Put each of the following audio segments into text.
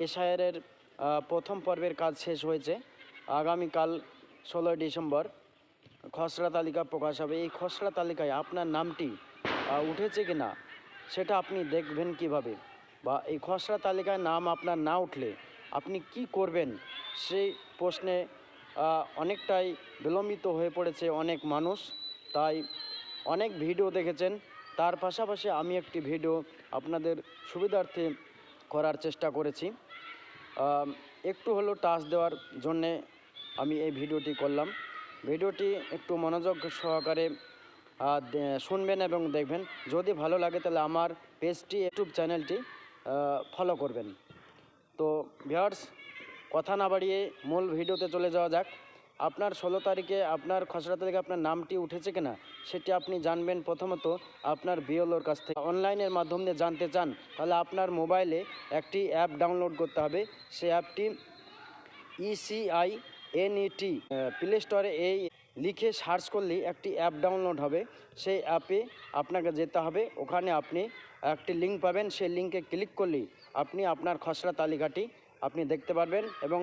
এসআইআরের প্রথম পর্বের কাজ শেষ হয়েছে। আগামীকাল ষোলোই ডিসেম্বর খসড়া তালিকা প্রকাশ হবে। এই খসড়া তালিকায় আপনার নামটি উঠেছে কি না সেটা আপনি দেখবেন কীভাবে বা এই খসড়া তালিকায় নাম আপনার না উঠলে আপনি কি করবেন সেই প্রশ্নে অনেকটাই বিলম্বিত হয়ে পড়েছে অনেক মানুষ। তাই অনেক ভিডিও দেখেছেন। তার পাশাপাশি আমি একটি ভিডিও আপনাদের সুবিধার্থে করার চেষ্টা করেছি। একটু হলেও টাচ দেওয়ার জন্যে আমি এই ভিডিওটি করলাম। ভিডিওটি একটু মনোযোগ সহকারে শুনবেন এবং দেখবেন। যদি ভালো লাগে তাহলে আমার পেজটি, ইউটিউব চ্যানেলটি ফলো করবেন। তো ভিউয়ার্স, কথা না বাড়িয়ে মূল ভিডিওতে চলে যাওয়া যাক। আপনার ষোলো তারিখে আপনার খসড়া তালিকা আপনার নামটি উঠেছে কিনা, সেটি আপনি জানবেন প্রথমত আপনার বিএলওর কাছ থেকে। অনলাইনের মাধ্যম জানতে চান, তাহলে আপনার মোবাইলে একটি অ্যাপ ডাউনলোড করতে হবে। সেই অ্যাপটি ইসিআই এনইটি প্লে স্টোরে এই লিখে সার্চ করলেই একটি অ্যাপ ডাউনলোড হবে। সেই অ্যাপে আপনাকে যেতে হবে। ওখানে আপনি একটি লিঙ্ক পাবেন। সেই লিঙ্কে ক্লিক করলেই আপনি আপনার খসড়া তালিকাটি আপনি দেখতে পারবেন এবং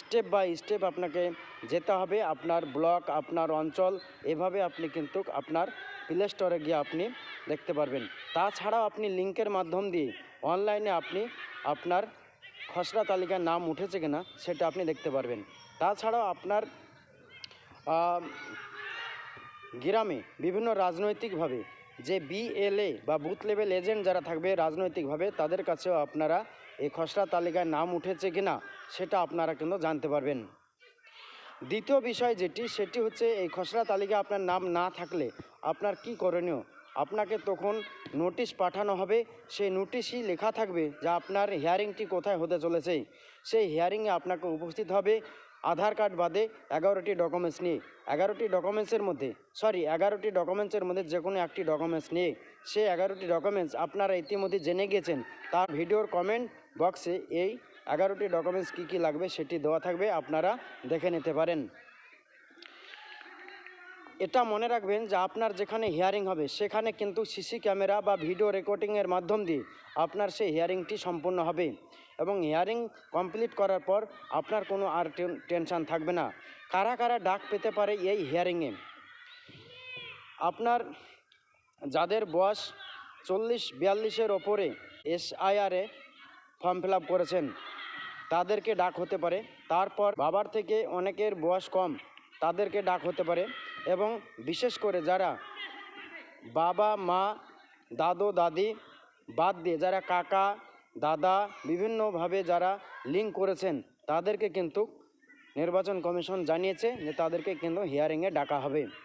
স্টেপ বাই স্টেপ আপনাকে যেতে হবে আপনার ব্লক, আপনার অঞ্চল, এভাবে আপনি কিন্তু আপনার প্লে স্টোরে গিয়ে আপনি দেখতে পারবেন। তাছাড়াও আপনি লিঙ্কের মাধ্যম দিয়ে অনলাইনে আপনি আপনার খসড়া তালিকার নাম উঠেছে কিনা সেটা আপনি দেখতে পারবেন। তাছাড়াও আপনার গ্রামে বিভিন্ন রাজনৈতিকভাবে যে বিএলএ বা বুথ লেভেল এজেন্ট যারা থাকবে রাজনৈতিকভাবে, তাদের কাছেও আপনারা এই খসড়া তালিকায় নাম উঠেছে কিনা, সেটা আপনারা কিন্তু জানতে পারবেন। দ্বিতীয় বিষয় যেটি, সেটি হচ্ছে এই খসড়া তালিকা আপনার নাম না থাকলে আপনার কি করণীয়? আপনাকে তখন নোটিশ পাঠানো হবে, সেই নোটিশই লেখা থাকবে যে আপনার হিয়ারিংটি কোথায় হতে চলেছে। সেই হিয়ারিংয়ে আপনাকে উপস্থিত হবে আধার কার্ড বাদে এগারোটি ডকুমেন্টস নিয়ে। এগারোটি ডকুমেন্টসের মধ্যে সরি এগারোটি ডকুমেন্টসের মধ্যে যে কোনো একটি ডকুমেন্টস নিয়ে। সে এগারোটি ডকুমেন্টস আপনারা ইতিমধ্যে জেনে গিয়েছেন তার ভিডিওর কমেন্ট বক্সে এই এগারোটি ডকুমেন্টস কী কী লাগবে সেটি দেওয়া থাকবে, আপনারা দেখে নিতে পারেন। এটা মনে রাখবেন যে আপনার যেখানে হিয়ারিং হবে, সেখানে কিন্তু সিসি ক্যামেরা বা ভিডিও রেকর্ডিংয়ের মাধ্যম দিয়ে আপনার সেই হিয়ারিংটি সম্পূর্ণ হবে। এবং হিয়ারিং কমপ্লিট করার পর আপনার কোনো আর টেন- টেনশান থাকবে না। কারা কারা ডাক পেতে পারে এই হিয়ারিংয়ে আপনার যাদের বয়স চল্লিশ, বিয়াল্লিশের ওপরে এসআইআরে ফর্ম ফিল করেছেন, তাদেরকে ডাক হতে পারে। তারপর বাবার থেকে অনেকের বয়স কম তাদেরকে ডাক হতে পারে এবং বিশেষ করে যারা বাবা, মা, দাদু, দাদি বাদ দিয়ে যারা কাকা, দাদা বিভিন্নভাবে যারা লিঙ্ক করেছেন, তাদেরকে কিন্তু নির্বাচন কমিশন জানিয়েছে যে তাদেরকে কিন্তু হিয়ারিংয়ে ডাকা হবে।